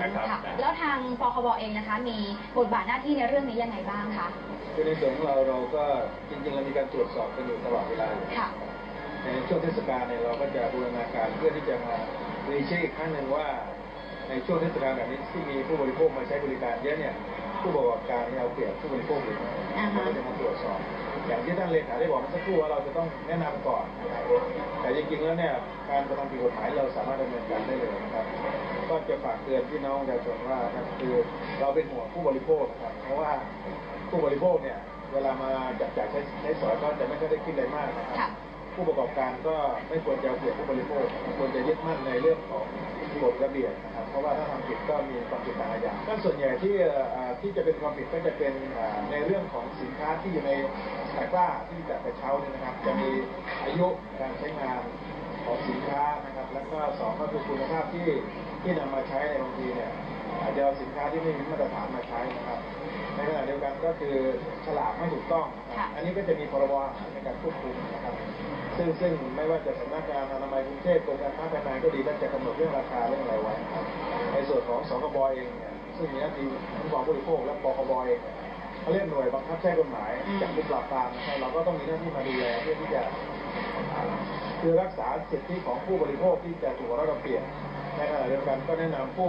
นะครับค่ะแล้วทางปคบเองนะคะ มีบทบาทหน้าที่ในเรื่องนี้ยังไงบ้างคะคือในส่วนของเราเราก็จริงๆเรามีการตรวจสอบกันอยู่ตลอดเวลาอยู่ค่ะ ในช่วงเทศกาลเนี่ยเราก็จะบูรณาการเพื่อที่จะมารีเช็คอีกครั้งหนึ่งว่า ในช่วงเทศกาลแบบนี้ที่มีผู้บริโภคมาใช้บริการเยอะเนี่ยผู้ประกอบการเนี่ยเอาเปรียบผู้บริโภคหรือไม่อ่าฮะ เราก็จะมาตรวจสอบ อย่างที่ท่านเลขาได้บอกเมื่อสักครู่ว่าเราจะต้องแนะนำก่อนนะครับแต่จริงๆแล้วเนี่ยการกระทำผิดกฎหมายเราสามารถดำเนินการได้เลยนะครับก็ จะฝากเตือนพี่น้องประชาชนว่านะคือเราเป็นห่วงผู้บริโภคนะครับ เพราะว่าผู้บริโภคเนี่ยเวลามาจับจ่ายใช้ใช้สอยก็จะไม่ค่อยได้คิดอะไรมากนะครับค่ะผู้ประกอบการก็ไม่ควรจะเอาเปรียบผู้บริโภคควรจะยึดมั่นในเรื่องของกฎระเบียบนะครับเพราะว่าถ้าทำผิดก็มีความผิดทางอาญาก็ส่วนใหญ่ที่เอ่อที่จะเป็นความผิดก็จะเป็นเอ่อในเรื่องของสินค้าที่อยู่ในตะกร้าที่จัดกระเช้าเนี่ยนะครับ จะมีอายุการใช้งานของสินค้านะครับ แล้วก็สองก็คือคุณภาพที่ที่นำมาใช้ในบางทีเนี่ยอาจจะเอาสินค้าที่ไม่มีมาตรฐานมาใช้นะครับในขณะเดียวกันก็คือฉลากไม่ถูกต้องนะครับค่ะอันนี้ก็จะมีพรบอาหารในการควบคุมนะครับ ซึ่งซึ่งไม่ว่าจะสำนักงานอนามัยกรุงเทพกรมการค้าภายในก็ดีก็จะกำหนดเรื่องราคาเรื่องอะไรไว้นะครับในส่วนของสคบเองเนี่ยซึ่งมีหน้าที่คุ้มครองผู้บริโภคและปคบเองเนี่ยเขาเรียกหน่วยบังคับใช้กฎหมายอืมจากผู้ปราบปรามนะครับเราก็ต้องมีหน้าที่มาดูแลเพื่อที่จะอ่า คือรักษาสิทธิของผู้บริโภคที่จะถูกเราเปรียบในขณะเดียวกันก็แนะนำผู้